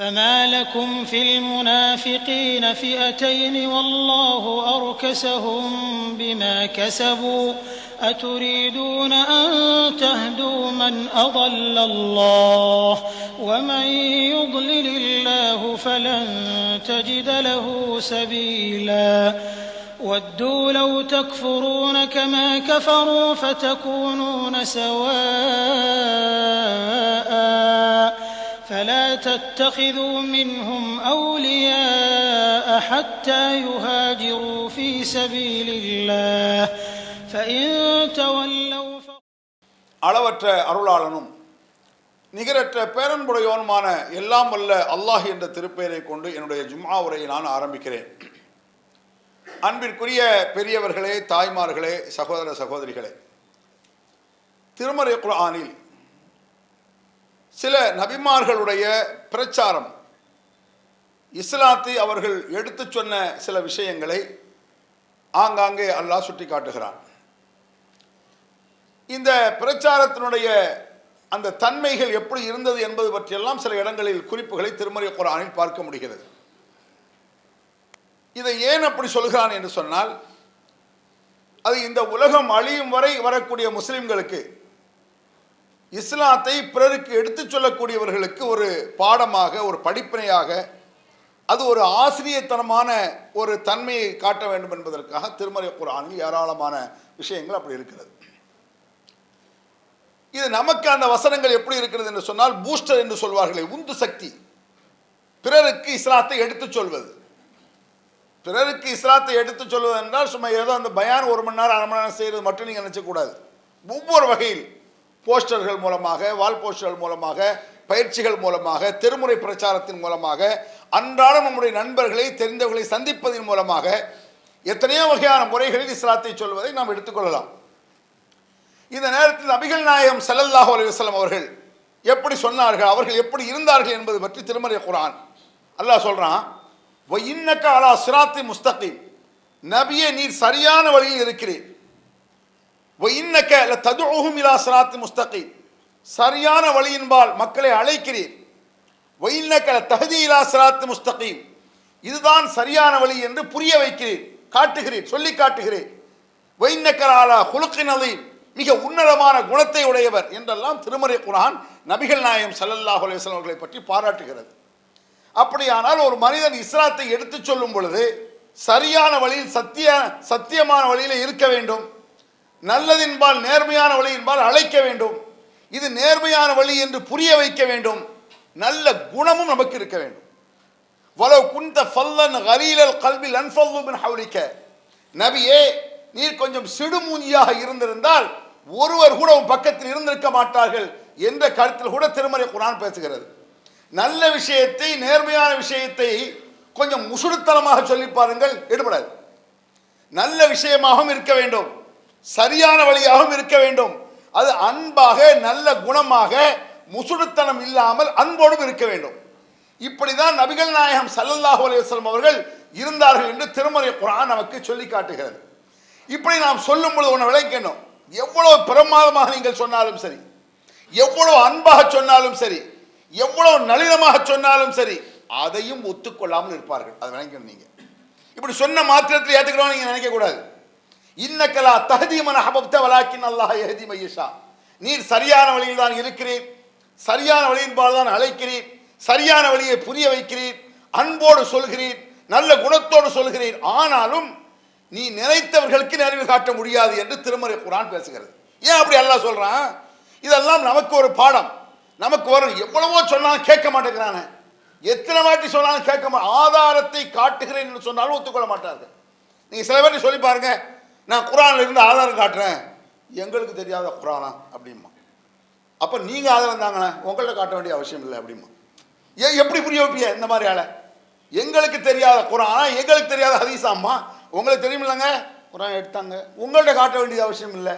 فما لكم في المنافقين فئتين والله أركسهم بما كسبوا أتريدون أن تهدوا من أضل الله ومن يضلل الله فلن تجد له سبيلا ودوا لو تكفرون كما كفروا فتكونون سواء فلا تتخذوا منهم أولياء حتى يهاجروا في سبيل الله فإن تولوا ف... அளவற்ற அருளாளனும் நிகரற்ற பேரன்புடையவனுமான எல்லாம் வல்ல அல்லாஹ் என்ற திருப்பெயரை கொண்டு என்னுடைய ஜும்ஆ உரையை நான் ஆரம்பிக்கிறேன் அன்பிற்குரிய பெரியவர்களே தாய்மார்களே சகோதர சகோதரிகளே திருமறை குர்ஆனில் சில நபிமார்களுடைய பிரச்சாரம். இஸ்லாத்தை அவர்கள் எடுத்துச் சொன்ன சில விஷயங்களை ஆங்காங்கே அல்லாஹ் சுட்டி காட்டுகிறான் இந்த பிரச்சாரத்தினுடைய அந்த தன்மைகள் எப்படி இருந்தது என்பது பற்றியெல்லாம் சில இடங்களில் குறிப்புகளை திருமறை குரானில் பார்க்க முடிகிறது. இதை ஏன் அப்படி சொல்கிறான் என்று சொன்னால் அது இந்த உலகம் அழியும் வரை வரக்கூடிய முஸ்லிம்களுக்கு இஸ்லாத்தை பிறருக்கு எடுத்துச் சொல்லக்கூடியவர்களுக்கு ஒரு பாடமாக ஒரு படிப்பினையாக அது ஒரு ஆசிரியத்தனமான ஒரு தன்மையை காட்ட வேண்டும் என்பதற்காக திருமறை குரானில் ஏராளமான விஷயங்கள் அப்படி இருக்கிறது. இது நமக்கு அந்த வசனங்கள் எப்படி இருக்கிறது என்று சொன்னால் பூஸ்டர் என்று சொல்வார்களே உந்து சக்தி. பிறருக்கு இஸ்லாத்தை எடுத்துச் சொல்வது. பிறருக்கு இஸ்லாத்தை எடுத்துச் சொல்வது என்றால் சும்மா ஏதோ அந்த பயான் ஒரு மணி நேரம் அரை மணி நேரம் செய்கிறது மட்டும் நீங்கள் நினைச்சக்கூடாது. ஒவ்வொரு வகையில் போஸ்டர்கள் மூலமாக வால் போஸ்டர்கள் மூலமாக பயிற்சிகள் மூலமாக திருமுறை பிரச்சாரத்தின் மூலமாக அன்றாடம் நம்முடைய நண்பர்களை தெரிந்தவர்களை சந்திப்பதன் மூலமாக எத்தனையோ வகையான முறைகளில் இஸ்லாத்தை சொல்வதை நாம் எடுத்துக்கொள்ளலாம் இந்த நேரத்தில் நபிகள் நாயகம் ஸல்லல்லாஹு அலுவலம் அவர்கள் எப்படி சொன்னார்கள் அவர்கள் எப்படி இருந்தார்கள் என்பது பற்றி திருமறை குரான். அல்லாஹ் சொல்கிறான் "வ இன்னக அலா சிராத்தி முஸ்தகீம். நபியே நீர் சரியான வழியில் இருக்கிறேன் "வ இன்னக ல ததுஉஹும் இலா சிராத்தி முஸ்தகீம் சரியான வழியின்பால் மக்களை அழைக்கிறீர் "வ இன்னக ல தஹ்தி இலா சிராத்தி முஸ்தகீம் இதுதான் சரியான வழி என்று புரிய வைக்கிறீர் காட்டுகிறீர் சொல்லி காட்டுகிறீர் "வ இன்னக மிக உன்னதமான குணத்தை உடையவர் என்றெல்லாம் திருமறை குரான் நபிகள் நாயம் ஸல்லல்லாஹு அலுவலம் அவர்களை பற்றி பாராட்டுகிறது. அப்படியானால் ஒரு மனிதன் இஸ்லாத்தை எடுத்துச் சொல்லும் பொழுது சரியான வழியில் சத்திய சத்தியமான வழியில் இருக்க வேண்டும். நல்லதின்பால் நேர்மையான வழியின்பால் அழைக்க வேண்டும். இது நேர்மையான வழி என்று புரிய வைக்க வேண்டும். நல்ல குணமும் நமக்கு இருக்க வேண்டும். வலவு குந்த ஃபல்லன் கலீலல் கல்வில் அன்ஃபல்லு ஹவுலிக்க. நபியே நீர் கொஞ்சம் சிடுமூஞ்சியாக இருந்திருந்தால் ஒருவர் கூட உன் பக்கத்தில் இருந்திருக்க மாட்டார்கள் என்ற கருத்தில் கூட திருமறை குரான் பேசுகிறது. நல்ல விஷயத்தை நேர்மையான விஷயத்தை கொஞ்சம் முசுடுத்தனமாக சொல்லி பாருங்கள் எடுபடாது. நல்ல விஷயமாகவும் இருக்க வேண்டும். சரியான வழியாகவும் இருக்க வேண்டும். அது அன்பாக நல்ல குணமாக முசுடுத்தனம் இல்லாமல் அன்போடும் இருக்க வேண்டும். இப்படிதான் நபிகள் நாயகம் சல்லல்லாஹு அலைஹி அவர்கள் இருந்தார்கள் என்று திருமறை குரான் நமக்கு சொல்லி காட்டுகிறது. இப்படி நாம் சொல்லும் பொழுது ஒன்று விளக்கணும் எவ்வளவு பிரமாதமாக நீங்கள் சொன்னாலும் சரி எவ்வளவு அன்பாக சொன்னாலும் சரி எவ்வளவு நளினமாக சொன்னாலும் சரி அதையும் ஒத்துக்கொள்ளாமல் இருப்பார்கள். அதை விளங்கணும் நீங்க. இப்படி சொன்ன மாத்திரத்தில் ஏற்றுக்கிறோம் நீங்க நினைக்க கூடாது இன்னக்கலா தஹதீமன ஹபப்த வலாக்கின் அல்லாஹ் எஹதி மையஷா நீர் சரியான வழியில் தான் இருக்கிறீர். சரியான வழியின்பால் தான் அழைக்கிறீர். சரியான வழியை புரிய வைக்கிறீர். அன்போடு சொல்கிறீர். நல்ல குணத்தோடு சொல்கிறீர். ஆனாலும் நீ நினைத்தவர்களுக்கு நிறைவு காட்ட முடியாது என்று திருமறை குரான் பேசுகிறது. ஏன் அப்படி எல்லாம் சொல்கிறான் இதெல்லாம் நமக்கு ஒரு பாடம். நமக்கு வரும் எவ்வளவோ சொன்னாலும் கேட்க மாட்டேங்கிறானே. எத்தனை வாட்டி சொன்னாலும் கேட்க மாட்டேன் ஆதாரத்தை காட்டுகிறேன் என்று சொன்னாலும் ஒத்துக்கொள்ள மாட்டார்கள். நீங்கள் சில பேர் சொல்லி பாருங்கள் நான் குரானில் இருந்து ஆதாரம் காட்டுறேன். எங்களுக்கு தெரியாத குரானா? அப்படிமா அப்போ நீங்கள் ஆதாரம் தாங்கண்ணே உங்கள்கிட்ட காட்ட வேண்டிய அவசியம் இல்லை அப்படிமா ஏன் எப்படி புரிய வைப்பிய இந்த மாதிரி ஆளை? எங்களுக்கு தெரியாத குரானா எங்களுக்கு தெரியாத ஹதீஸாம்மா. உங்களுக்கு தெரியுமில்லங்க? குரான் எடுத்தாங்க. உங்கள்கிட்ட காட்ட வேண்டிய அவசியம் இல்லை.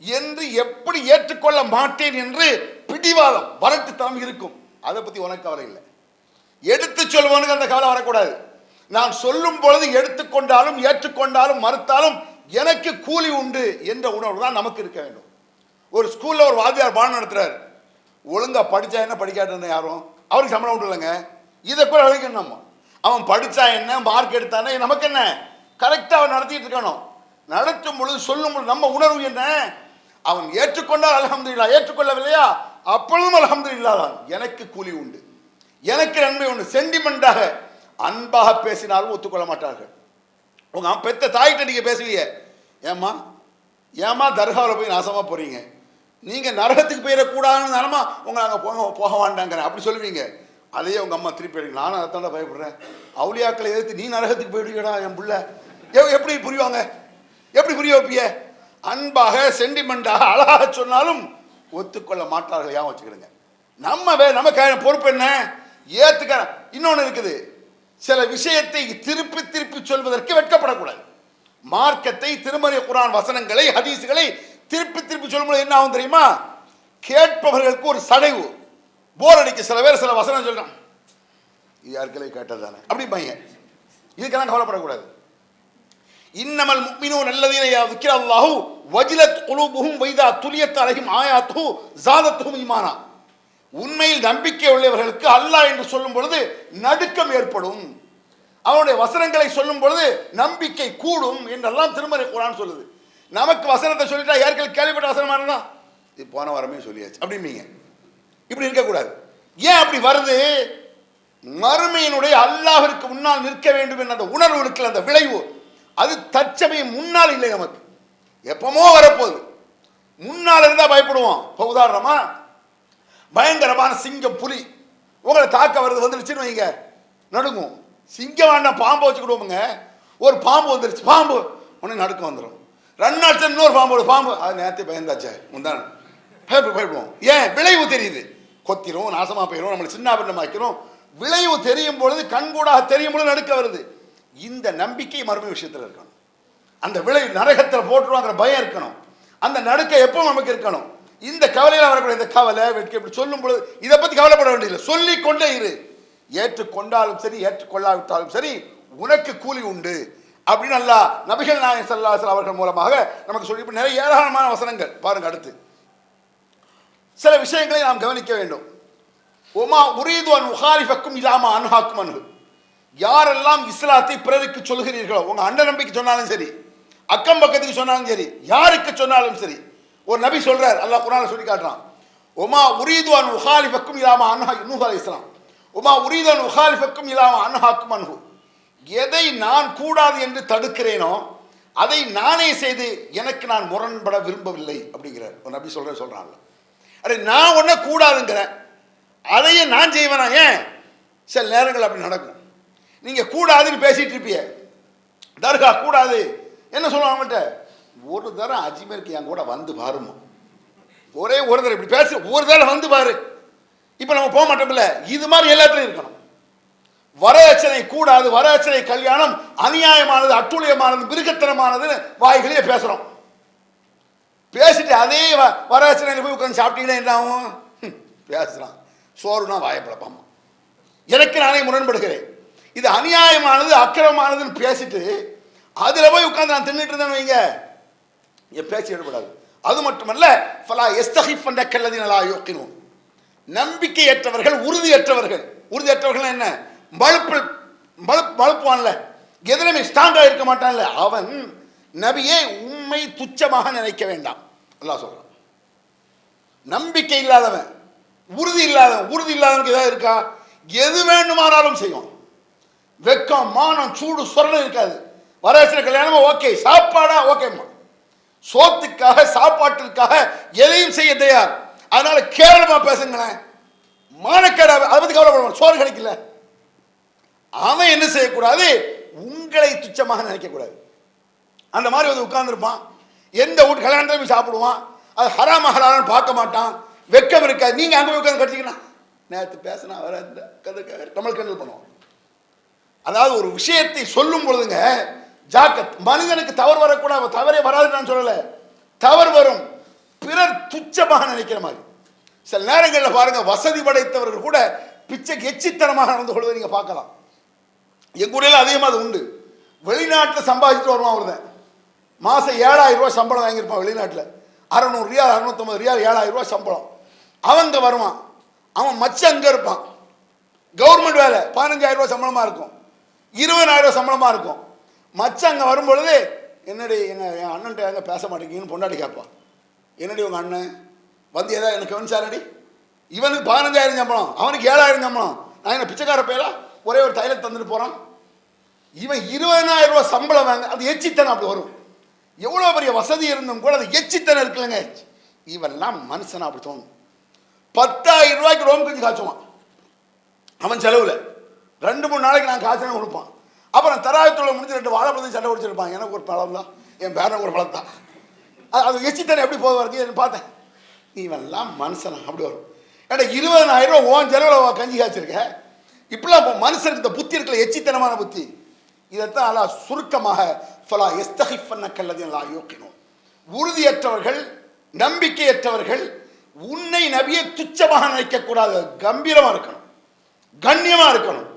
என்று எப்படி ஏற்றுக்கொள்ள மாட்டேன் என்று பிடிவாதம் வரட்டுத்தனம் இருக்கும். அதை பற்றி உனக்கு கவலை இல்லை. எடுத்து சொல்வனுக்கு அந்த கவலை வரக்கூடாது. நான் சொல்லும் பொழுது எடுத்துக்கொண்டாலும் ஏற்றுக்கொண்டாலும் மறுத்தாலும் எனக்கு கூலி உண்டு என்ற உணர்வு தான் நமக்கு இருக்க வேண்டும். ஒரு ஸ்கூலில் ஒரு வாத்தியார் பாடம் நடத்துறாரு. ஒழுங்காக படித்தா என்ன படிக்காட்டுன்னு யாரும்? அவருக்கு சம்பளம் உண்டு இல்லைங்க. இதை கூட அழைக்கணும் நம்ம அவன் படித்தா என்ன? மார்க் எடுத்தானே நமக்கு என்ன? கரெக்டாக அவன் நடத்திட்டு இருக்கணும். நடத்தும் பொழுது சொல்லும் பொழுது நம்ம உணர்வு என்ன? அவன் ஏற்றுக்கொண்டால் அல்ஹம்துலில்லாஹ் ஏற்றுக்கொள்ளவில்லையா? அப்பொழுதும் அல்ஹம்துலில்லாஹ் தான். எனக்கு கூலி உண்டு. எனக்கு நன்மை உண்டு. சென்டிமெண்ட்டாக அன்பாக பேசினாலும் ஒத்துக்கொள்ள மாட்டார்கள். உங்க அம்மா பெத்த தாய்கிட்ட நீங்க பேசுவீங்க. ஏம்மா? ஏம்மா தர்காவில் போய் நாசமா போறீங்க? நீங்க நரகத்துக்கு போயிடக்கூடாதுன்னு நிலமா உங்க அங்கே போக போக வேண்டாங்கிறேன். அப்படி சொல்லுவீங்க. அதையே உங்க அம்மா திருப்பி எடுங்க நானும் அதைத்தாண்டா பயப்படுறேன். அவுளியாக்களை எதிர்த்து நீ நரகத்துக்கு போயிடுவீடா என் பிள்ளை. எப்படி புரிவாங்க? எப்படி புரிய வைப்பிய அன்பாக சென்டிமெண்டாக அழகாக சொன்னாலும் ஒத்துக்கொள்ள மாட்டார்கள். ஏன் வச்சுக்கிடுங்க? நம்ம வே நமக்கு பொறுப்பு என்ன? ஏத்துக்க இன்னொன்று இருக்குது. சில விஷயத்தை திருப்பி திருப்பி சொல்வதற்கு வெட்கப்படக்கூடாது. மார்க்கத்தை திருமறை குரான் வசனங்களை ஹதீஸுகளை திருப்பி திருப்பி சொல்லும்போது என்ன ஆகும் தெரியுமா? கேட்பவர்களுக்கு ஒரு சடைவு. போர் அடிக்க சில பேர் சில வசனம் சொல்கிறான் இது யாருக்களே கேட்டது தானே? அப்படி பையன். இதுக்கெல்லாம் கவலைப்படக்கூடாது. இன்னமல் முக்மினோ நல்லதீனையா விக்கிர அல்லாஹூ வஜிலத் குலூபுகும் வைதா துலியத் அழகும் ஆயாத்தும் ஜாதத்தும் இமானா உண்மையில் நம்பிக்கை உள்ளவர்களுக்கு அல்லாஹ் என்று சொல்லும் பொழுது நடுக்கம் ஏற்படும். அவனுடைய வசனங்களை சொல்லும் பொழுது நம்பிக்கை கூடும் என்றெல்லாம் திருமறை குரான் சொல்லுது. நமக்கு வசனத்தை சொல்லிட்டா யாருக்கு கேள்விப்பட்ட வசனமா இருந்தா இது போன வாரமே சொல்லியாச்சு. அப்படிம்பீங்க இப்படி இருக்கக்கூடாது. ஏன் அப்படி வருது? மறுமையினுடைய அல்லாஹிற்கு முன்னால் நிற்க வேண்டும் என்ற அந்த உணர்வு இருக்குல்ல அந்த விளைவு அது தற்சமயம் முன்னால் இல்லை நமக்கு. எப்பமோ வரப்போகுது. முன்னால் இருந்தா பயப்படுவோம். இப்போ உதாரணமா பயங்கரமான சிங்கம் புலி. உங்களை தாக்க வருது வந்துருச்சுன்னு வைங்க. நடுங்கும். சிங்கம் வேண்டாம் பாம்பை வச்சுக்கிடுவோமுங்க. ஒரு பாம்பு வந்துருச்சு. பாம்பு. உடனே நடுக்கம் வந்துடும் ரெண்டு நாள் இன்னொரு பாம்பு ஒரு பாம்பு. அது நேரத்தை பயந்தாச்சே. முந்தான் பயப்படுவோம். ஏன்? விளைவு தெரியுது. கொத்திரும் நாசமாக போயிடும் நம்மளை சின்ன பின்னமாக்கிறோம் விளைவு தெரியும் பொழுது கண்கூடாக தெரியும் பொழுது நடுக்க வருது. இந்த நம்பிக்கை மறுமை விஷயத்தில் இருக்கணும். அந்த விளைவு நரகத்தில் போட்டுருவாங்கிற பயம் இருக்கணும். அந்த நடுக்க எப்போ நமக்கு இருக்கணும். இந்த கவலையில் வரக்கூடிய இந்த கவலை வெட்கை இப்படி சொல்லும் பொழுது இதை பற்றி கவலைப்பட வேண்டியதில்லை. சொல்லி கொண்டே இரு. ஏற்றுக்கொண்டாலும் சரி ஏற்றுக்கொள்ளாவிட்டாலும் சரி உனக்கு கூலி உண்டு. அப்படின்னு அல்லா நபிகள் நாயகம் சல்லாசல் அவர்கள் மூலமாக நமக்கு சொல்லி நிறைய ஏராளமான வசனங்கள். பாருங்க அடுத்து. சில விஷயங்களை நாம் கவனிக்க வேண்டும். ஒமா உரீது அன் உஹாரிஃபக்கும் இல்லாம அன்ஹாக்கும் அன்ஹு. யாரெல்லாம் இஸ்லாத்தை பிறருக்கு சொல்கிறீர்களோ உங்க அண்ட நம்பிக்கை சொன்னாலும் சரி அக்கம் பக்கத்துக்கு சொன்னாலும் சரி யாருக்கு சொன்னாலும் சரி ஒரு நபி சொல்றார் அல்லாஹ் குரான் சொல்லி காட்டுறான். ஒமா உரீதுவான் உஹாலிஃபக்கும் இல்லாம அன்ஹா நூஹ் அலைஹிஸ்ஸலாம் உமா உரீது அன் உஹாலிஃபக்கும் இல்லாம அன்ஹாக்கும் அன்ஹு எதை நான் கூடாது என்று தடுக்கிறேனோ அதை நானே செய்து எனக்கு நான் முரண்பட விரும்பவில்லை அப்படிங்கிறார். ஒரு நபி சொல்ற சொல்றான்ல. அடே நான் ஒன்றை கூடாதுங்கிறேன். அதையே நான் செய்வேனா ஏன்? சில நேரங்கள் அப்படி நடக்கும். நீங்கள் கூடாதுன்னு பேசிகிட்டு இருப்பிய. தர்கா கூடாது. என்ன சொல்லுவாங்க அவங்கள்ட்ட ஒரு தரம் அஜ்மீருக்கு என் கூட வந்து பாருமா ஒரே ஒரு தரம் இப்படி பேசு ஒரு தடவை வந்து பாரு. இப்போ நம்ம போக மாட்டோம்ல இது மாதிரி எல்லாத்துலையும் இருக்கணும். வரதட்சணை கூடாது வரதட்சணை கல்யாணம் அநியாயமானது அட்டுழியமானது மிருகத்தனமானதுன்னு வாய்களே பேசுகிறோம் பேசிட்டு அதே வ- வரதட்சணையில் போய் உட்காந்து சாப்பிட்டீங்கன்னா என்ன ஆகும்? பேசுகிறான் சோறுனா வாயப்பழப்பாமா எனக்கு நானே முரண்படுகிறேன். இது அநியாயமானது அக்கிரமானதுன்னு பேசிட்டு அதில் போய் உட்காந்து நான் தின்னுட்டு இருந்தேன்னு வைங்க. என் பேச்சு ஈடுபடாது அது மட்டுமல்ல ஃபலா எஸ்தகிஃப் என்ற கல்லதி நல்லா யோக்கினோம் நம்பிக்கையற்றவர்கள் உறுதியற்றவர்கள். உறுதியற்றவர்கள் என்ன? மழுப்பு மழுப்பு மழுப்புவான்ல எதிலுமே ஸ்ட்ராங்காக இருக்க மாட்டான்ல. அவன் நபியே உண்மை துச்சமாக நினைக்க வேண்டாம். அல்லாஹ் சொல்கிறான் நம்பிக்கை இல்லாதவன் உறுதி இல்லாதவன் உறுதி இல்லாதவனுக்கு ஏதாவது இருக்கா? எது வேண்டுமானாலும் செய்வான். வெக்கம் மானம் சூடு சொரணம் இருக்காது. வரதட்சணை கல்யாணமா ஓகே. சாப்பாடா ஓகேம்மா. சோத்துக்காக சாப்பாட்டிற்காக எதையும் செய்ய தயார் அதனால கேவலமா பேசுங்களேன் மானக்கேடா அதை பத்தி கவலைப்படுவான் சோறு கிடைக்கல அவன் என்ன செய்யக்கூடாது உங்களை துச்சமாக நினைக்கக்கூடாது அந்த மாதிரி வந்து உட்கார்ந்துருப்பான் எந்த வீட்டு கல்யாணத்துல போய் சாப்பிடுவான் அது ஹராம ஹரான்னு பார்க்க மாட்டான் வெக்கம் இருக்காது நீங்க அங்கே போய் உட்காந்து கட்டிக்கலாம் நேற்று பேசினா வர இந்த கதை தமிழ் கண்டல் பண்ணுவோம் அதாவது ஒரு விஷயத்தை சொல்லும் பொழுதுங்க ஜாக்கத். மனிதனுக்கு தவறு வரக்கூடாது. தவறே வராதுன்னு நான் சொல்லல. தவறு வரும். பிறர் துச்சமாக நினைக்கிற மாதிரி. சில நேரங்களில் பாருங்க வசதி படைத்தவர்கள் கூட பிச்சைக்கு எச்சித்தனமாக நடந்து கொள்வதை நீங்க பார்க்கலாம். எங்க ஊரில் அதிகமாக அது உண்டு. வெளிநாட்டில் சம்பாதிச்சுட்டு வருவான் ஒருத்தன். மாதம் ஏழாயிரம் ரூபாய் சம்பளம் வாங்கியிருப்பான் வெளிநாட்டில். அறநூறு ரியால் அறுநூத்தம்பது ரியால் ஏழாயிரம் ரூபாய் சம்பளம். அவன் இங்கே வருவான். அவன் மச்சம் அங்கே இருப்பான். கவர்மெண்ட் வேலை பதினஞ்சாயிரம் ரூபாய் சம்பளமாக இருக்கும். இருபதாயிரம் ரூபாய் சம்பளமாக இருக்கும். மச்சான் அங்கே வரும்பொழுது என்னடி எங்க என் அண்ணன்ட்ட எங்கே பேச மாட்டேங்கன்னு பொண்டாட்டி கேட்பான். என்னடி உங்கள் அண்ணன்? வந்து ஏதாவது எனக்கு கவனிச்சாரடி இவனுக்கு பதினஞ்சாயிரம் சம்பளம் அவனுக்கு ஏழாயிரம் சம்பளம். நான் என்ன பிச்சைக்கார பையலா ஒரே ஒரு தைலத்தை தந்துட்டு போகிறான் இவன் இருபதனாயிரம் ரூபா சம்பளம் வாங்க அது எச்சித்தனம் அப்படி வரும். எவ்வளோ பெரிய வசதி இருந்தும் கூட அது எச்சித்தனம் இருக்குல்லங்க. இவெல்லாம் மனுஷனா அப்படி தோணும். பத்தாயிரம் ரூபாய்க்கு ரோம் கஞ்சி காய்ச்சுவான். அவன் செலவில். ரெண்டு மூணு நாளைக்கு நான் காய்ச்சணும் கொடுப்பான். அப்புறம் தராயத்தோட முடிஞ்சு ரெண்டு வாழைப்பழத்தையும் சண்டை குடிச்சிருப்பான் எனக்கு ஒரு பழம் தான். என் பேரன் ஒரு பழம் தான். அது- அது எச்சித்தனம் எப்படி போக வருது பார்த்தேன். இவெல்லாம் மனுஷனா அப்படி வரும் ஏன்னா இருபதனாயிரம் ரூபா ஓன் செலவில் கஞ்சி காய்ச்சிருக்க? இப்படிலாம் இப்போ மனுஷனுக்கு இந்த புத்தி இருக்கல எச்சித்தனமான புத்தி. இதைத்தான் அல்லாஹ் சுருக்கமாக ஃபலா எஸ்தகிஃபன்ன கல்லது லா யோக்கினோம் உறுதியற்றவர்கள் நம்பிக்கையற்றவர்கள் உன்னை நபியை துச்சமாக நினைக்கக்கூடாது. கம்பீரமாக இருக்கணும். கண்ணியமாக இருக்கணும்.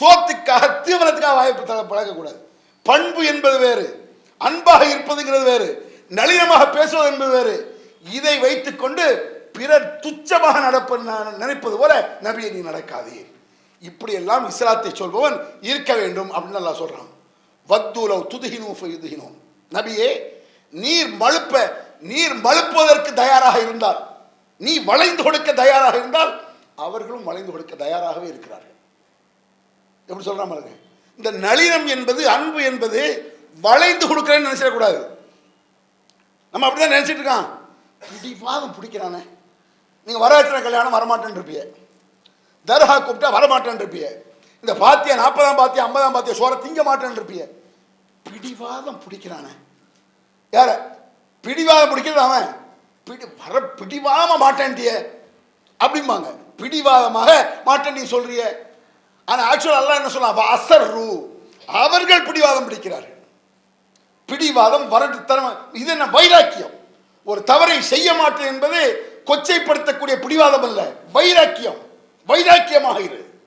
சோத்துக்காக தீவனத்துக்காக வாய்ப்பு தர- பழகக்கூடாது பண்பு என்பது வேறு. அன்பாக இருப்பதுங்கிறது வேறு. நளினமாக பேசுவது என்பது வேறு. இதை வைத்துக்கொண்டு பிறர் துச்சமாக நடப்ப நினைப்பது போல நபியை நீ நடக்காதே. இப்படியெல்லாம் இஸ்லாத்தை சொல்பவன் இருக்க வேண்டும் அப்படின்னு எல்லாம் சொல்றான். வத்தூலவ் துதுகினோ ஃபயுதுகினோ நபியே நீர் மழுப்ப நீர் மழுப்புவதற்கு தயாராக இருந்தால் நீ வளைந்து கொடுக்க தயாராக இருந்தால் அவர்களும் வளைந்து கொடுக்க தயாராகவே இருக்கிறார்கள். எப்படி சொல்கிறா பாருங்க? இந்த நளினம் என்பது அன்பு என்பது வளைந்து கொடுக்குறேன்னு நினச்சிடக்கூடாது. நம்ம அப்படி தான் நினச்சிட்டு இருக்கான். பிடிவாதம் பிடிக்கிறானே. நீங்கள் வரவச்சன கல்யாணம் வரமாட்டேன்னு இருப்பிய தர்கா கூப்பிட்டா வரமாட்டேன்னு இருப்பிய இந்த பாத்தியா நாற்பதாம் பாத்தியா ஐம்பதாம் பாத்தியா சோற திங்க மாட்டேன்னு இருப்பிய பிடிவாதம் பிடிக்கிறானே. யார? பிடிவாதம் பிடிக்கிறது அவன். பிடி வர பிடிவாம மாட்டேன்ட்டிய. அப்படிம்பாங்க. பிடிவாதமாக மாட்டேன் நீ சொல்றிய. ஆனால் ஆக்சுவல் அல்லா என்ன சொல்லலாம் அசர் ரூ அவர்கள் பிடிவாதம் பிடிக்கிறார்கள். பிடிவாதம் வரட்டுத்தனம் இது என்ன வைராக்கியம்? ஒரு தவறை செய்ய மாட்டேன் என்பது கொச்சைப்படுத்தக்கூடிய பிடிவாதம் அல்ல. வைராக்கியம். வைராக்கியமாக இரு.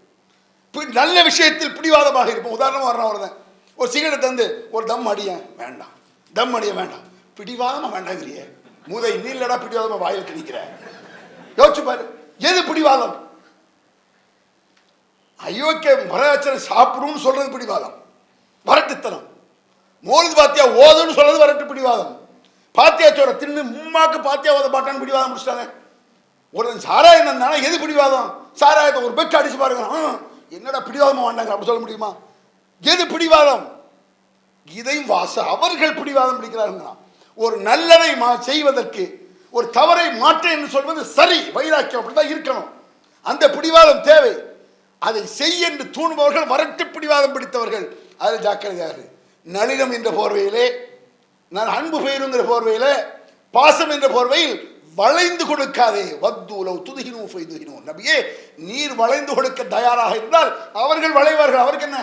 பி- நல்ல விஷயத்தில் பிடிவாதமாக இருப்போம். உதாரணமாக வரணும் ஒருத்தன் ஒரு சிகரெட் தந்து ஒரு தம் அடியேன் வேண்டாம். தம் அடிய வேண்டாம். பிடிவாதமாக வேண்டாங்கிறியே மூதை நீல்லடா பிடிவாதமாக வாயில் திணிக்கிற யோசிச்சு பாரு. எது பிடிவாதம்? அயோக்கிய வரதட்சணை சாப்பிடும்னு சொல்றது பிடிவாதம். வரட்டுத்தனம். மோலுது பாத்தியா ஓதுன்னு சொல்றது வரட்டு பிடிவாதம். பாத்தியா சோற தின்னு மும்மாக்கு பாத்தியா ஓத பாட்டான்னு பிடிவாதம் முடிச்சிட்டாங்க. ஒருத்தன் சாராயம் என்னன்னா எது பிடிவாதம்? சாராயத்தை ஒரு பெக் அடிச்சு பாருங்க. என்னடா பிடிவாதமா வாண்டாங்க அப்படி சொல்ல முடியுமா? எது பிடிவாதம்? இதையும் வாச அவர்கள் பிடிவாதம் பிடிக்கிறார்கள் ஒரு நல்லதை மா- செய்வதற்கு ஒரு தவறை மாற்ற என்று சொல்வது சரி வைராக்கியம் அப்படிதான் இருக்கணும். அந்த பிடிவாதம் தேவை. அதை செய் என்று தூணுபவர்கள் வரட்டு பிடிவாதம் பிடித்தவர்கள். அதில் ஜாக்கிரதையாரு நளினம் என்ற போர்வையிலே நான் அன்பு பெயருங்கிற போர்வையில் பாசம் என்ற போர்வையில் வளைந்து கொடுக்காதே. வத்தூலவ் துதுகினோ ஃபைதுகினோ. நபியே நீர் வளைந்து கொடுக்க தயாராக இருந்தால் அவர்கள் வளைவார்கள். அவருக்கு என்ன?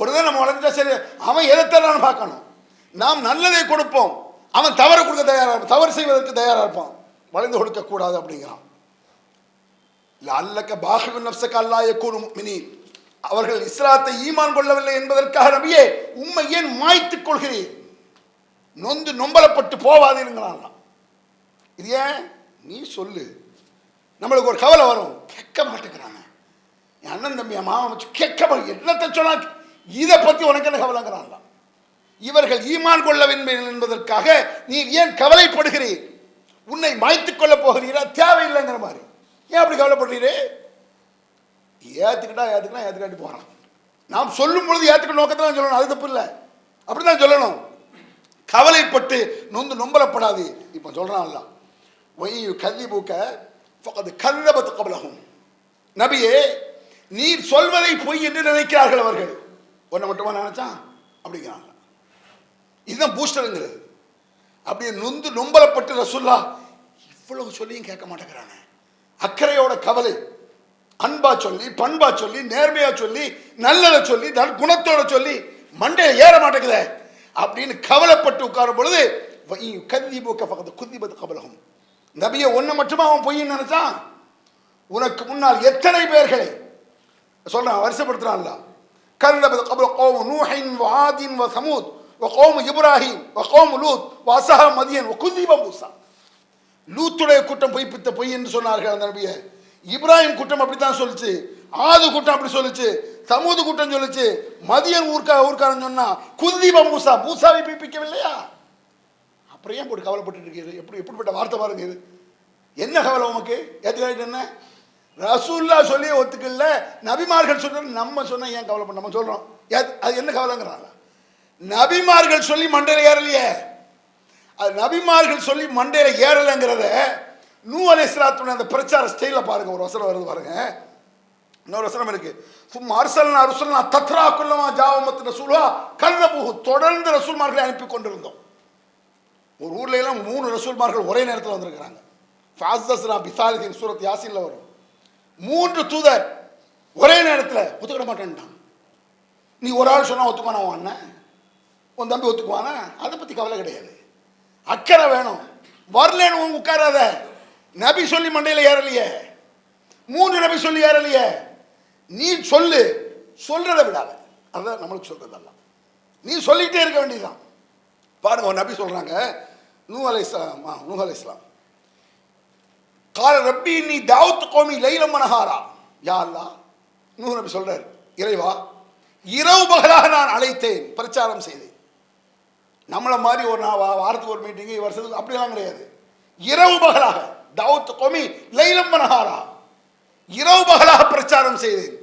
ஒரு தான் நம்ம வளைஞ்சா சரி அவன் எதை தரான்னு பார்க்கணும். நாம் நல்லதை கொடுப்போம். அவன் தவறு கொடுக்க தயாராக தவறு செய்வதற்கு தயாராக இருப்பான். வளைந்து கொடுக்க கூடாது அப்படிங்கிறான். அல்லக்க பாஹிபின் நப்சக்க அல்லா யக்கூனு முஃமினீன் அவர்கள் இஸ்லாத்தை ஈமான் கொள்ளவில்லை என்பதற்காக நபியே உம்மை ஏன் மாய்த்துக் கொள்கிறீர்? நொந்து நொம்பலப்பட்டு போவாதீர்களாம்? இது ஏன்? நீ சொல்லு. நம்மளுக்கு ஒரு கவலை வரும். கேட்க மாட்டேங்கிறாங்க. என் அண்ணன் தம்பி என் மாமன் வச்சு கேட்க என்னத்தை சொன்னா? இதை பற்றி உனக்கு என்ன கவலைங்கிறான்ல இவர்கள் ஈமான் கொள்ளவில்லை என்பதற்காக நீ ஏன் கவலைப்படுகிறீர்? உன்னை மாய்த்துக் கொள்ளப் போகிறீரா? தேவையில்லைங்கிற மாதிரி. ஏன் அப்படி கவலைப்படுறீரே? ஏற்றுக்கிட்டா ஏத்துக்கிட்டா ஏற்றுக்காட்டி போகிறான் நாம் சொல்லும் பொழுது ஏற்றுக்க நோக்கத்தான் சொல்லணும் அது தப்பு இல்லை. அப்படிதான் சொல்லணும். கவலைப்பட்டு நொந்து நொம்பலப்படாது. இப்போ சொல்றான் அல்ல ஒய் கல்வி பூக்க அது கல்லபத்து கபலகும் நபியே நீர் சொல்வதை பொய் என்று நினைக்கிறார்கள் அவர்கள். ஒன்றை மட்டுமா நினைச்சான்? அப்படிங்கிறாங்க. இதுதான் பூஸ்டருங்கிறது. அப்படியே நொந்து நொம்பலப்பட்டு ரசுல்லா இவ்வளவு சொல்லியும் கேட்க மாட்டேங்கிறானே அக்கறையோட கவலை. அன்பா சொல்லி பண்பா சொல்லி நேர்மையா சொல்லி நல்லதை சொல்லி நல் குணத்தோட சொல்லி மண்டையில் ஏற மாட்டேங்குதே அப்படின்னு கவலைப்பட்டு உட்காரும் பொழுது கந்தி போக்க பக்கத்து குந்திபது கபலகம் நபியை ஒன்று மட்டுமா அவன் பொய்ன்னு நினைச்சான்? உனக்கு முன்னால் எத்தனை பேர்களை? சொல்றான் வருஷப்படுத்துறான்ல கல்லபது கபல கோம் நூஹின் வாதின் வ சமூத் வ கோம் இப்ராஹிம் வ கோம் லூத் வ அசஹ மதியன் வ குதிப மூசா. லூத்துடைய கூட்டம் பொய்ப்பித்த பொய் என்று சொன்னார்கள் அந்த நபியை. இப்ராஹிம் கூட்டம் அப்படித்தான் சொல்லுச்சு. ஆது கூட்டம் அப்படி சொல்லுச்சு. சமூது கூட்டம் சொல்லிச்சு. மதியன் ஊர்க்கா ஊர்க்காரன் சொன்னா குல்தீப மூசா மூசாவை பிப்பிக்கவில்லையா? அப்புறம் ஏன் போட்டு கவலைப்பட்டு இருக்கிறது எப்படி எப்படிப்பட்ட வார்த்தை பாருங்க இது. என்ன கவலை உமக்கு? ஏற்றுக்காயிட்டு என்ன? ரசூல்லா சொல்லி ஒத்துக்கல. நபிமார்கள் சொன்ன நம்ம சொன்ன ஏன் கவலை பண்ண நம்ம சொல்கிறோம் அது என்ன கவலைங்கிறாங்க? நபிமார்கள் சொல்லி மண்டல ஏறலையே. அது நபிமார்கள் சொல்லி மண்டையில் ஏறலைங்கிறத நூ அலைஹிஸ்ஸலாத்துடைய அந்த பிரச்சார ஸ்டைலில் பாருங்க. ஒரு வசனம் வருது பாருங்க. இன்னொரு வசனம் இருக்கு. சும்மா அரசல்னா ருசல்னா தத்ரா குல்லமா ஜாவமத்து ரசூலா கல்லபுகு தொடர்ந்து ரசூல்மார்களை அனுப்பி கொண்டிருந்தோம். ஒரு ஊர்ல எல்லாம் மூணு ரசூல்மார்கள் ஒரே நேரத்தில் வந்திருக்கிறாங்க. ஃபாஸ்தஸ்ரா பிசாலிசின் சூரத் யாசின்ல வரும். மூன்று தூதர் ஒரே நேரத்தில் ஒத்துக்கிட மாட்டேன்ட்டான் நீ ஒரு ஆள் சொன்னால் ஒத்துக்குவானா உன் அண்ணன்? உன் தம்பி ஒத்துக்குவானா? அதை பற்றி கவலை கிடையாது. அக்கறை வேணும். வரலன்னு உன் உட்காராத. நபி சொல்லி மண்டையில் ஏறலையே. மூணு நபி சொல்லி ஏறலையே. நீ சொல்லு. சொல்றதை விடாத அதான் நம்மளுக்கு சொல்றதெல்லாம் நீ சொல்லிட்டே இருக்க வேண்டியதுதான். பாருங்க ஒரு நபி சொல்றாங்க. நூ அலை இஸ்லாம் நூ அலை இஸ்லாம் கால ரப்பி நீ தாவத்து கோமி லைல மனஹாரா. யா அல்லா நூ நபி சொல்றாரு. இறைவா இரவு பகலாக நான் அழைத்தேன். பிரச்சாரம் செய்தேன். நம்மளை மாதிரி ஒரு நாள் வா- வாரத்துக்கு ஒரு மீட்டிங் வருஷத்துக்கு அப்படிலாம் கிடையாது. இரவு பகலாக தாவத் கொமி லைலம் மனஹாரா. இரவு பகலாக பிரச்சாரம் செய்தேன்.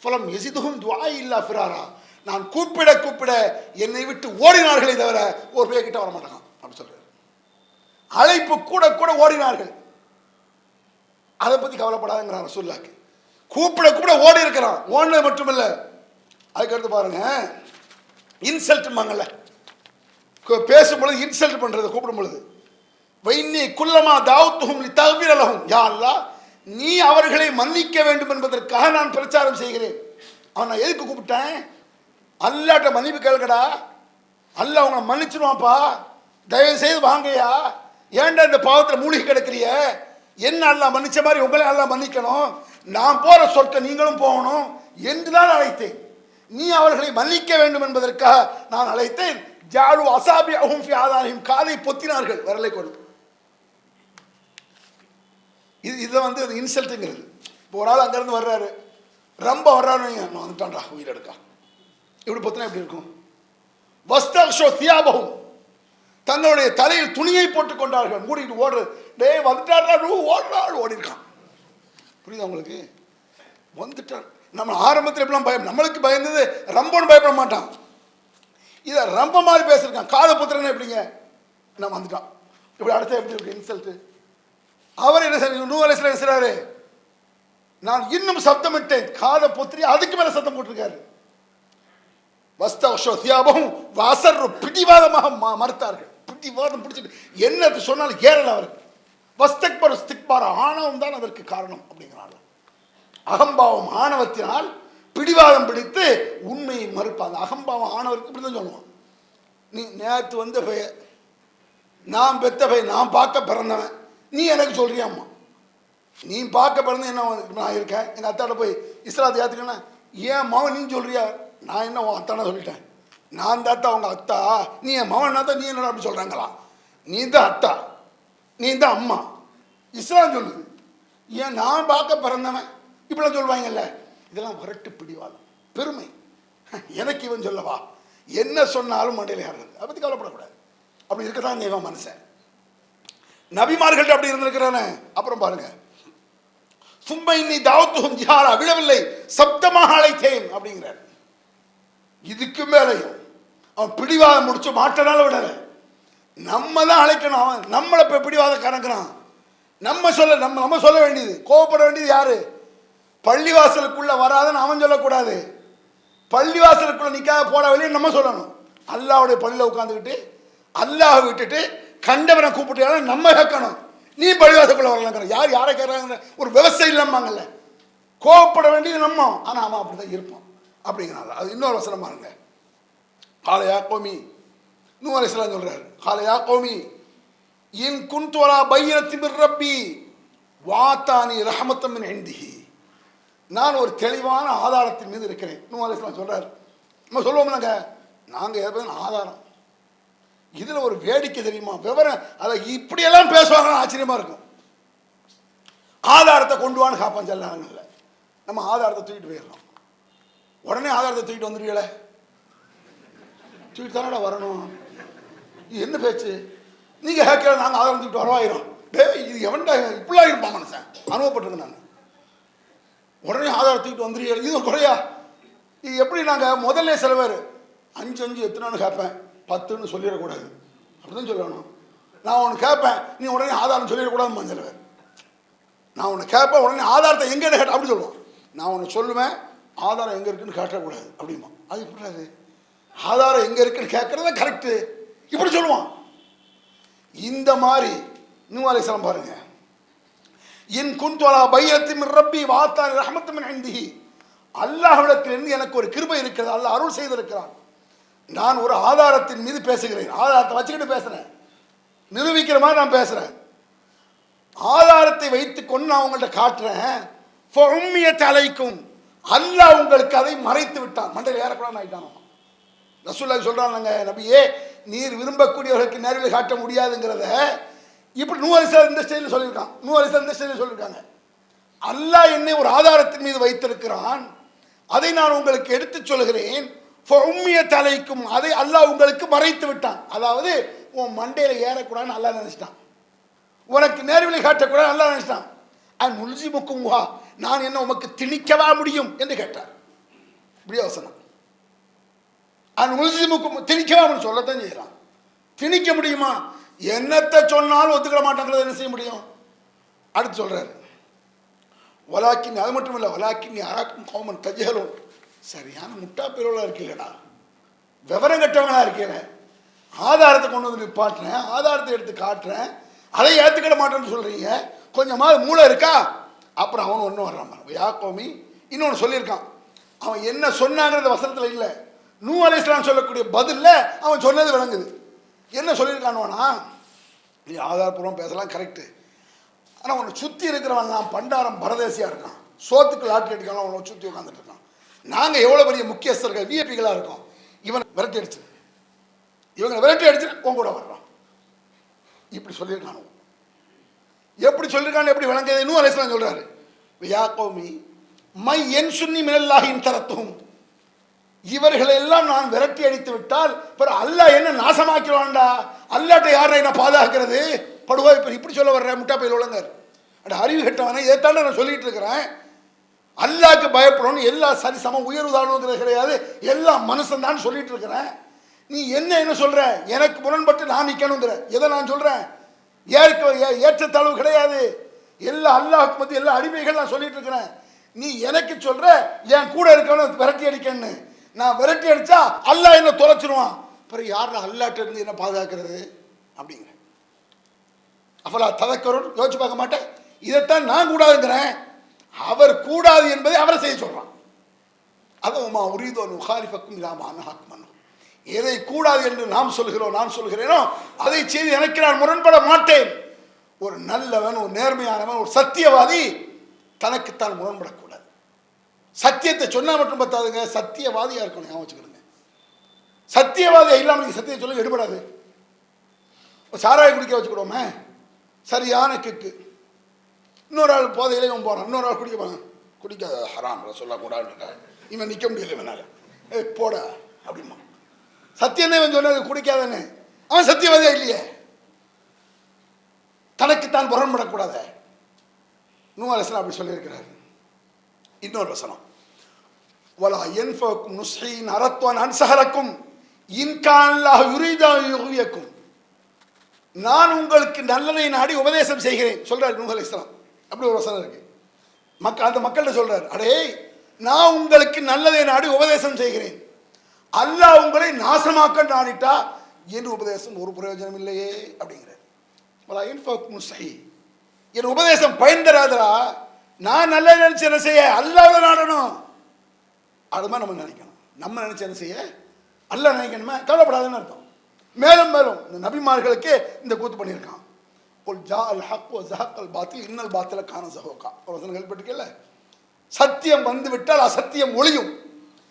புலம் எசிதுகும் துவா இல்லா ஃபிராரா. நான் கூப்பிட கூப்பிட என்னை விட்டு ஓடினார்களே தவிர ஒரு பேர் கிட்ட வர மாட்டாங்க அப்படி சொல்றாரு. அழைப்பு கூட கூட ஓடினார்கள். அதை பத்தி கவலைப்படாதுங்கிறான் ரசூல்லாக்கு கூப்பிட கூட ஓடி இருக்கிறான் ஓடினது இல்லை அதுக்கடுத்து பாருங்க இன்சல்ட் இன்சல்ட்டுமாங்கல்ல பேசும் பொழுது இன்சல்ட் பண்ணுறதை கூப்பிடும் பொழுது வைன்னி குல்லமா தாவத்துகும் தவிரலகும் யா அல்லா நீ அவர்களை மன்னிக்க வேண்டும் என்பதற்காக நான் பிரச்சாரம் செய்கிறேன். அவன் நான் எதுக்கு கூப்பிட்டேன்? அல்லாட்ட மன்னிப்பு கேளுக்கடா அல்ல அவங்கள மன்னிச்சிருவான்ப்பா. தயவு செய்து வாங்கய்யா. ஏன்டா இந்த பாவத்தில் மூழ்கி கிடக்குறிய? என்ன அல்ல மன்னிச்ச மாதிரி உங்களை அல்லாஹ் மன்னிக்கணும்? நான் போகிற சொற்க நீங்களும் போகணும் என்று தான் அழைத்தேன். நீ அவர்களை மன்னிக்க வேண்டும் என்பதற்காக நான் அழைத்தேன். ஜாலு அசாபி அகும் ஃபி காதை பொத்தினார்கள் வரலை கொண்டு. இது இதை வந்து அது இன்சல்ட்டுங்கிறது. இப்போ ஒரு ஆள் அங்கேருந்து வர்றாரு. ரொம்ப வர்றாரு நான் வந்துட்டான்டா உயிர் எடுக்கா. இப்படி பொத்தினா எப்படி இருக்கும்? வஸ்தக்ஷோ தியாபகம் தங்களுடைய தலையில் துணியை போட்டுக் கொண்டார்கள். மூடிட்டு ஓடுறது டேய் வந்துட்டாரா ரூ ஓடுறாள் ஓடிருக்கான் புரியுதா உங்களுக்கு? வந்துட்டார். நம்ம ஆரம்பத்தில் எப்படிலாம் பயம்? நம்மளுக்கு பயந்தது ரம்பன்னு பயப்பட மாட்டான். இதை ரொம்ப மாதிரி பேசியிருக்கான் காத புத்திரன் எப்படிங்க? நான் வந்துட்டான். இப்படி அடுத்த எப்படி இருக்கு இன்சல்ட்டு அவர் என்ன சார் நூறு வயசுல என்ன நான் இன்னும் சப்தமிட்டேன் காத புத்திரி அதுக்கு மேலே சத்தம் போட்டிருக்காரு. வஸ்தியாபம் வாசர் பிடிவாதமாக மறுத்தார்கள். பிடிவாதம் பிடிச்சிட்டு என்னது சொன்னாலும் ஏறல அவருக்கு வஸ்தக்பர் ஸ்திக்பார ஆணவம் தான் அதற்கு காரணம் அப்படிங்கிறாங்க அகம்பாவம் ஆணவத்தினால் பிடிவாதம் பிடித்து உண்மையை மறுப்பாங்க அகம்பாவம் ஆணவருக்கு இப்படி தான் சொல்லுவான். நீ நேற்று வந்த பைய நான் பெத்த பையன் நான் பார்க்க பிறந்தவன். நீ எனக்கு சொல்கிறியாம்மா நீ பார்க்க பிறந்த என்ன நான் இருக்கேன்? எங்கள் அத்தாட்ட போய் இஸ்லாத்தை ஏற்றுக்கண்ணா ஏன் மகன் நீ சொல்கிறியா நான் என்ன உன் அத்தான சொல்லிட்டேன். நான் தாத்தா உங்கள் அத்தா. நீ என் மகன் தான் நீ என்னடா அப்படி சொல்கிறாங்களா நீ தான் அத்தா. நீ தான் அம்மா. இஸ்லாம் சொல்லுது. ஏன் நான் பார்க்க பிறந்தவன்? இப்படிலாம் சொல்லுவாங்கல்ல. இதெல்லாம் வரட்டு பிடிவாதம். பெருமை. எனக்கு இவன் சொல்லவா? என்ன சொன்னாலும் மண்டையில் ஏறுறது அதை பற்றி கவலைப்படக்கூடாது. அப்படி இருக்கதான் இவன் மனுஷன். நபிமார்கள்ட்ட அப்படி இருந்திருக்கிறானே. அப்புறம் பாருங்க. சும்மை நீ தாவத்துகும் ஜிஹாரா. விழவில்லை. சப்தமாக அழைத்தேன். அப்படிங்கிறார். இதுக்கு மேலையும். அவன் பிடிவாதம் முடிச்சு மாட்டனால விடல. நம்ம தான் அழைக்கணும். அவன் நம்மளை இப்போ பிடிவாத கணக்குறான் நம்ம சொல்ல நம்ம நம்ம சொல்ல வேண்டியது. கோவப்பட வேண்டியது யாரு? பள்ளிவாசலுக்குள்ள வராதுன்னு அவன் சொல்லக்கூடாது. பள்ளிவாசலுக்குள்ள நிக்காத போட வெளியே நம்ம சொல்லணும். அல்லாவுடைய பள்ளியில் உட்காந்துக்கிட்டு அல்லாஹ் விட்டுட்டு கண்டவனை கூப்பிட்டு நம்ம கேட்கணும் நீ பள்ளிவாசலுக்குள்ள வரலங்கிற. யார் யாரை கேட்கறாங்க ஒரு விவசாயம் இல்லாமாங்கல்ல கோவப்பட வேண்டியது நம்ம. ஆனால் அவன் அப்படிதான் இருப்பான். அப்படிங்கிறாங்க. அது இன்னொரு வசனமா இருங்க காலையா கோமி. நூறு அலிஸ்லாம் சொல்றாரு. காலையா கோமி. இன் குன்துவலா பையனத்தின் ரப்பி வாத்தானி ரஹமத்தம் எந்திஹி நான் ஒரு தெளிவான ஆதாரத்தின் மீது இருக்கிறேன். நூறு அலிஸ்லாம் சொல்கிறார் நம்ம சொல்லுவோம் நாங்கள் எதாவது ஆதாரம். இதில் ஒரு வேடிக்கை தெரியுமா? விவரம் அதை இப்படியெல்லாம் பேசுவாங்கன்னு ஆச்சரியமாக இருக்கும். ஆதாரத்தை கொண்டு வான்னு காப்பான் செல்லாங்கல்ல நம்ம ஆதாரத்தை தூக்கிட்டு போயிடலாம். உடனே ஆதாரத்தை தூக்கிட்டு வந்துடுவீங்களே? தூக்கிட்டு தானடா வரணும். இது என்ன பேச்சு? நீங்கள் கேட்கல நாங்கள் ஆதாரம் தூக்கிட்டு வரவாயிரும். டேய் இது எவன்டா இப்படிலாம் இருப்பான் மனுஷன் அனுபவப்பட்டிருக்கேன் நான். உடனே ஆதாரம் தூக்கிட்டு வந்துருவீங்க. இது குறையா? இது எப்படி நாங்கள் முதல்ல சில பேர் அஞ்சு அஞ்சு எத்தனைன்னு கேட்பேன். பத்துன்னு சொல்லிடக்கூடாது. அப்படிதான் சொல்லணும். நான் உனக்கு கேட்பேன் நீ உடனே ஆதாரம் சொல்லிடக்கூடாதுமா சில பேர் நான் உன்னை கேட்பேன் உடனே ஆதாரத்தை எங்கே கேட்ட அப்படி சொல்லுவோம் நான் உன்னை சொல்லுவேன் ஆதாரம் எங்கே இருக்குன்னு கேட்டக்கூடாது. அப்படிமா அது எப்படி அது ஆதாரம் எங்கே இருக்குன்னு கேட்குறத கரெக்டு இப்படி சொல்லுவான். இந்த மாதிரி நூவாலிசலம் பாருங்கள் என் குந்தோலா பையத்தின் ரப்பி வாத்தான் ரஹமத்துமின் ஐந்திஹி அல்லாஹ்விடத்திலிருந்து எனக்கு ஒரு கிருபை இருக்கிறது. அல்லாஹ் அருள் செய்திருக்கிறான். நான் ஒரு ஆதாரத்தின் மீது பேசுகிறேன். ஆதாரத்தை வச்சுக்கிட்டு பேசுகிறேன் நிரூபிக்கிற மாதிரி நான் பேசுகிறேன் ஆதாரத்தை வைத்து கொண்டு நான் உங்கள்கிட்ட காட்டுறேன். உண்மைய தலைக்கும் அல்லாஹ் உங்களுக்கு அதை மறைத்து விட்டான். மண்டையில் ஏறக்கூடாது ஆகிட்டானோ ரசூல்லா நாங்கள் நபியே நீர் விரும்பக்கூடியவர்களுக்கு நேரில் காட்ட முடியாதுங்கிறத இப்படி நூறு இந்த ஸ்டைலில் சொல்லியிருக்கான். நூறு இந்த ஸ்டைலில் சொல்லியிருக்காங்க. அல்லாஹ் என்னை ஒரு ஆதாரத்தின் மீது வைத்திருக்கிறான். அதை நான் உங்களுக்கு எடுத்துச் சொல்கிறேன். உண்மைய தலைக்கும் அதை அல்லாஹ் உங்களுக்கு மறைத்து விட்டான். அதாவது உன் மண்டையில் ஏறக்கூடாதுன்னு அல்லாஹ் நினைச்சிட்டான். உனக்கு நேர்வழி காட்டக்கூடாது நல்லா நினைச்சிட்டான். அண்ட் முல்ஜி முக்குமுகா நான் என்ன உமக்கு திணிக்கவா முடியும்? என்று கேட்டார். இப்படி அவசரம் அண்ட் முல்ஜி முக்கும் திணிக்கவா முடியும்? சொல்லத்தான் செய்யலாம் திணிக்க முடியுமா? என்னத்தை சொன்னாலும் ஒத்துக்கிட மாட்டேங்கிறத என்ன செய்ய முடியும்? அடுத்து சொல்கிறாரு வலாக்கின் அது மட்டும் இல்லை வலாக்கின் யாராக்கும் கோமன் தஜலும் சரியான முட்டா பிறவளாக இருக்கீங்களா விவரம் கட்டவங்களா இருக்கீங்க. ஆதாரத்தை கொண்டு வந்து நிப்பாட்டுறேன் ஆதாரத்தை எடுத்து காட்டுறேன் அதை ஏற்றுக்கிட மாட்டேன்னு சொல்கிறீங்க கொஞ்சமாவது மூளை இருக்கா? அப்புறம் அவன் ஒன்றும் வர்றான் யாக்கோமி இன்னொன்று சொல்லியிருக்கான். அவன் என்ன சொன்னாங்கிறது வசனத்தில் இல்லை. நூ அலை இஸ்லாம் சொல்லக்கூடிய பதிலில் அவன் சொன்னது விளங்குது. என்ன சொல்லியிருக்கானுவனா? நீ ஆதாரப்பூர்வம் பேசலாம் கரெக்டு ஆனால் உன்னை சுற்றி இருக்கிறவன் நான் பண்டாரம் பரதேசியாக இருக்கான். சோத்துக்கு லாட்டரி அடிக்கலாம் உன்னை சுற்றி உட்காந்துட்டு இருக்கான். நாங்கள் எவ்வளோ பெரிய முக்கியஸ்தர்கள் விஐபிகளாக இருக்கோம். இவனை விரட்டி அடிச்சு. இவங்களை விரட்டி அடிச்சு உன் கூட வர்றான் இப்படி சொல்லியிருக்கானு. எப்படி சொல்லியிருக்கான்னு எப்படி விளங்குது? இன்னும் அலைசலாம் சொல்கிறாரு யா கோமி மை என் சுன்னி மினல்லாஹின் தரத்தும் இவர்களெல்லாம் நான் விரட்டி அடித்து விட்டால் பிறகு அல்லாஹ் என்ன நாசமாக்கிடுவான்டா? அல்லாட்ட யாரை என்ன பாதுகாக்கிறது? படுவா இப்ப இப்படி சொல்ல வர்ற முட்டா பயில் உழந்தார் அட அறிவு கட்டவனே ஏத்தாண்ட நான் சொல்லிட்டு இருக்கிறேன். அல்லாக்கு பயப்படணும் எல்லா சரி சம உயர்வுதாணுங்கிறது கிடையாது எல்லா மனுஷன் தான் சொல்லிட்டு இருக்கிறேன். நீ என்ன என்ன சொல்ற? எனக்கு முரண்பட்டு நான் நிக்கணுங்கிற. எதை நான் சொல்றேன்? ஏற்க ஏற்றத்தாழ்வு கிடையாது. எல்லா அல்லாஹுக்கு மத்தி எல்லா அடிமைகள் நான் சொல்லிட்டு இருக்கிறேன். நீ எனக்கு சொல்ற என் கூட இருக்கணும் விரட்டி அடிக்கணும்னு நான் விரட்டி அடிச்சா அல்லாஹ் என்ன தொலைச்சிருவான். பிறகு யார் அல்லாட்ட இருந்து என்ன பாதுகாக்கிறது? அப்படிங்கிற. அவளா ததக்கரும் யோசிச்சு பார்க்க மாட்டேன். இதைத்தான் நான் கூடாதுங்கிறேன். அவர் கூடாது என்பதை அவரை செய்ய சொல்றான். உமா உரிதோ நுகாரிஃபக்கும் இல்லாம அனஹாக்குமனு எதை கூடாது என்று நாம் சொல்கிறோம் நான் சொல்கிறேனோ அதை செய்து எனக்கு நான் முரண்பட மாட்டேன். ஒரு நல்லவன் ஒரு நேர்மையானவன் ஒரு சத்தியவாதி தனக்குத்தான் முரண்படக்கூடாது. சத்தியத்தை சொன்னா மட்டும் பத்தாதுங்க. சத்தியவாதியாக இருக்கணும். ஞாபகம் வச்சுக்கணுங்க. சத்தியவாதியாக இல்லாமல் நீங்க சத்தியம் சொல்ல எடுபடாது. சாராய குடிக்க வச்சுக்கிடுவோமே. சரியான கிக்கு. இன்னொரு ஆள் போதையில இவன் போகிறான் இன்னொரு ஆள் குடிக்க போகிறான் குடிக்காத ஹராம். சொல்லக்கூடாது இவன் நிற்க முடியல இவனால். ஏய் போட. அப்படிமா சத்தியனே இவன் சொன்னது. குடிக்காதன்னு. அவன் சத்தியவாதியா இல்லையே? தனக்குத்தான் புறன்படக்கூடாத நூலசனம் அப்படி சொல்லியிருக்கிறார். இன்னொரு வசனம். வலா என்ஃபக்கும் நுஸ்ஹீன் அரத்வான் அன்சஹரக்கும் இன்கான்லாஹ் யுரீதா யுகியக்கும் நான் உங்களுக்கு நல்லதை நாடி உபதேசம் செய்கிறேன் சொல்கிறார் நூஹ் இஸ்லாம் அப்படி ஒரு வசனம் இருக்கு. மக்கள் அந்த மக்கள்கிட்ட சொல்கிறார் அடே நான் உங்களுக்கு நல்லதை நாடி உபதேசம் செய்கிறேன். அல்லாஹ் உங்களை நாசமாக்க நாடிட்டா என்று உபதேசம் ஒரு பிரயோஜனம் இல்லையே. அப்படிங்கிறார். என் உபதேசம் பயன் தராதரா? நான் நல்ல நினைச்சு என்ன செய்ய? அல்லாத நாடணும் அது மாதிரி நம்ம நினைக்கணும். நம்ம நினைச்சு என்ன செய்ய? அல்ல நினைக்கணுமே? கவலைப்படாதுன்னு அர்த்தம். மேலும் மேலும் இந்த நபிமார்களுக்கு இந்த கூத்து பண்ணியிருக்கான். குல் ஜா அல் ஹக் வ ஜஹக் அல் பாத்தில் இன்னல் பாத்தில காண சகோக்கா ஒரு வசனம் கேள்விப்பட்டிருக்கல சத்தியம் வந்து விட்டால் அசத்தியம் ஒளியும்.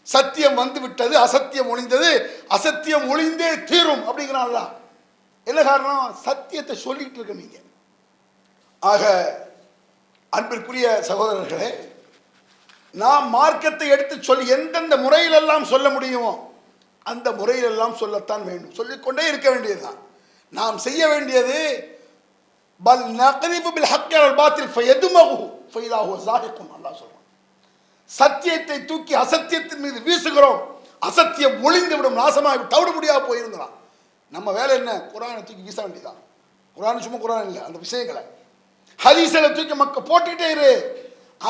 சத்தியம் வந்து விட்டது அசத்தியம் ஒளிந்தது. அசத்தியம் ஒளிந்தே தீரும் அப்படிங்கிறான்ல என்ன காரணம்? சத்தியத்தை சொல்லிட்டு இருக்க நீங்க. ஆக அன்பிற்குரிய சகோதரர்களே நாம் மார்க்கத்தை எடுத்து சொல்லி எந்தெந்த முறையிலெல்லாம் சொல்ல முடியுமோ அந்த முறையிலெல்லாம் சொல்லத்தான் வேண்டும். சொல்லிக்கொண்டே இருக்க வேண்டியதுதான். நாம் செய்ய வேண்டியது பல் நகரிபு பில் ஹக்கல் பாத்தில் ஃபயதுமஹு ஃபைதாஹு சாஹிக்கும் அல்லாஹ் சொல்றான். சத்தியத்தை தூக்கி அசத்தியத்தின் மீது வீசுகிறோம் அசத்தியம் ஒளிந்து விடும் நாசமாக தவிட முடியாம போயிருந்தான். நம்ம வேலை என்ன? குரானை தூக்கி வீச வேண்டியதான் குரான் சும்மா குரான் இல்லை அந்த விஷயங்களை. ஹதீஸில தூக்கி மக்க போட்டுக்கிட்டே இரு.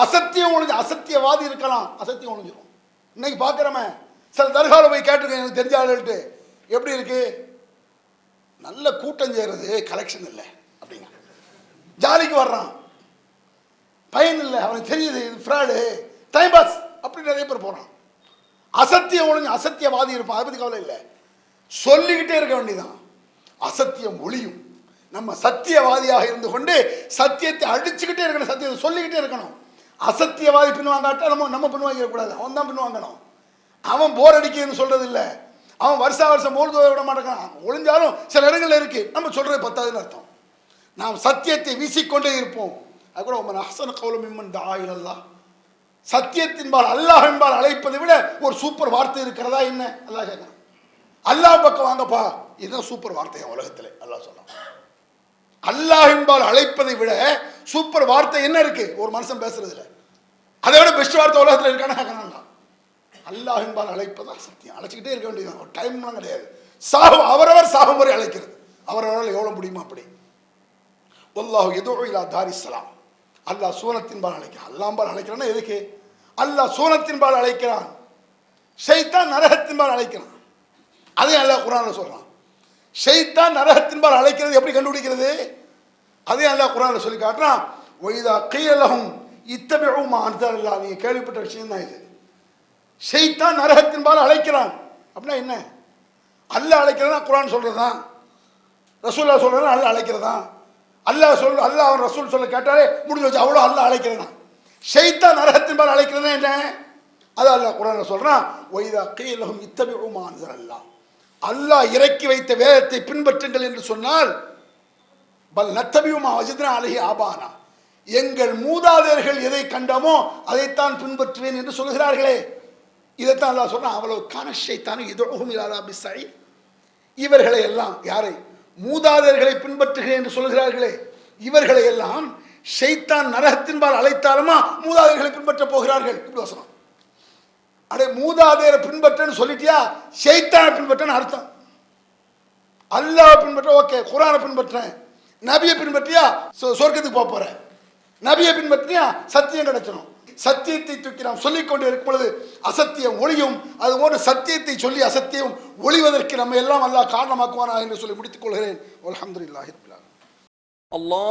அசத்தியம் ஒழிஞ்சு அசத்தியவாதி இருக்கலாம். அசத்தியம் ஒழிஞ்சிடும் இன்னைக்கு பார்க்குறமே சில தர்காவில் போய் கேட்டிருக்கேன் எனக்கு தெரிஞ்ச ஆளுகிட்டு எப்படி இருக்கு? நல்ல கூட்டம் செய்கிறது கலெக்ஷன் இல்லை அப்படிங்க. ஜாலிக்கு வர்றான். பயன் இல்லை அவனுக்கு தெரியுது இது ஃப்ராடு டைம் பாஸ் அப்படி நிறைய பேர் போகிறான் அசத்தியம் ஒழிஞ்சு அசத்தியவாதி இருப்பான் அதை பற்றி கவலை இல்லை. சொல்லிக்கிட்டே இருக்க வேண்டியதான் அசத்தியம் ஒளியும் நம்ம சத்தியவாதியாக இருந்து கொண்டு சத்தியத்தை அடிச்சுக்கிட்டே இருக்கணும் சத்தியத்தை சொல்லிக்கிட்டே இருக்கணும். அசத்தியவாதி பின்வாங்காட்டா நம்ம நம்ம பின்வாங்கிட கூடாது. அவன் தான் பின்வாங்கணும். அவன் போர் அடிக்குதுன்னு சொல்றது இல்லை அவன் வருஷா வருஷம் மூழ்கு விட மாட்டேங்கிறான். ஒளிஞ்சாலும் சில இடங்களில் இருக்கு. நம்ம சொல்றது பத்தாதுன்னு அர்த்தம். நாம் சத்தியத்தை வீசிக்கொண்டே இருப்போம். அது கூட உமன் ஹசன கவுலம் இம்மன் தாயிலல்லா சத்தியத்தின்பால் அல்லாஹ் என்பால் அழைப்பதை விட ஒரு சூப்பர் வார்த்தை இருக்கிறதா என்ன? அல்லாஹ் கேட்குறான். அல்லாஹ் பக்கம் வாங்கப்பா. இதுதான் சூப்பர் வார்த்தை உலகத்தில்? அல்லாஹ் சொல்லலாம் அல்லாஹ் என்பால் அழைப்பதை விட சூப்பர் வார்த்தை என்ன இருக்கு? ஒரு மனுஷன் பேசுறதுல. அதை விட பெஸ்ட் வார்த்தை உலகத்தில் இருக்கான கேட்கறான் அல்லாஹ் என்பால் அழைப்பதா சத்தியம். அழைச்சிக்கிட்டே இருக்க வேண்டியது ஒரு டைம்லாம் கிடையாது. சாகு அவரவர் சாகும் முறை அழைக்கிறது. அவரவரால் எவ்வளோ முடியுமா அப்படி. ஒல்லாஹு எதோ இல்லா தாரிசலாம் அல்லாஹ் சூனத்தின்பால் அழைக்கிறான். அல்லாம்பால் அழைக்கிறான்னா எதுக்கு? அல்லாஹ் சூனத்தின்பால் அழைக்கிறான். ஷைத்தான் நரகத்தின்பால் அழைக்கிறான். அதையும் அல்லாஹ் குரான்ல சொல்கிறான் ஷைத்தான் நரகத்தின்பால் அழைக்கிறது எப்படி கண்டுபிடிக்கிறது? அதே அல்லா குரான்ல சொல்லி காட்டுறான். ஒய்தா கையலகும் இத்தபிழுமா அன்சார் நீங்கள் கேள்விப்பட்ட விஷயம் தான் இது. ஷெய்தான் நரகத்தின்பால் அழைக்கிறான். அப்படின்னா என்ன? அல்லாஹ் அழைக்கிறதா குரான் சொல்கிறது தான் ரசூல்லா சொல்கிறதா அல்லாஹ் அழைக்கிறதா? அல்லாஹ் சொல் அல்லாஹ் அவன் ரசூல் சொல்ல கேட்டாலே முடிஞ்சு வச்சு அவ்வளோ அல்லாஹ் அழைக்கிறனா. ஷெய்தான் நரகத்தின் மேல் அழைக்கிறதா என்ன? அது அல்லாஹ் குரான் சொல்கிறான் ஒய்தா கீழகும் இத்தபிழுமா அன்சார் அல்லாஹ் இறக்கி வைத்த வேதத்தை பின்பற்றுங்கள் என்று சொன்னால் பல் நத்தபியுமா அஜித்ரா அழகி ஆபானா. எங்கள் மூதாதையர்கள் எதை கண்டமோ அதைத்தான் பின்பற்றுவேன் என்று சொல்கிறார்களே இதைத்தான் அல்லாஹ் சொன்னால் அவ்வளவு கானஷைத்தானும் இதோகும் இல்லாதா பிசாய் இவர்களை எல்லாம் யாரை? மூதாதையர்களை பின்பற்றுகிறேன் என்று சொல்கிறார்களே இவர்களை எல்லாம் ஷைத்தான் நரகத்தின்பால் அழைத்தாலுமா மூதாதையர்களை பின்பற்றப் போகிறார்கள்? இப்படி வசனம். அடே மூதாதையரை பின்பற்றன்னு சொல்லிட்டியா? செய்தான பின்பற்றன்னு அர்த்தம். அல்லாவை பின்பற்ற ஓகே குரானை பின்பற்றேன். நபியை பின்பற்றியா? சொர்க்கத்துக்கு போக போகிறேன் நபியை பின்பற்றியா? சத்தியம் கிடைச்சிடும் சத்தியத்தை தூக்கி நாம் சொல்லிக்கொண்டு இருக்கும் பொழுது அசத்தியம் ஒளியும் அதுபோன்று சத்தியத்தை சொல்லி அசத்தியம் ஒளிவதற்கு நம்ம எல்லாம் அல்லா காரணமாக்குவானா என்று சொல்லி முடித்துக் கொள்கிறேன். அலமதுல்லாஹிபில் அல்லா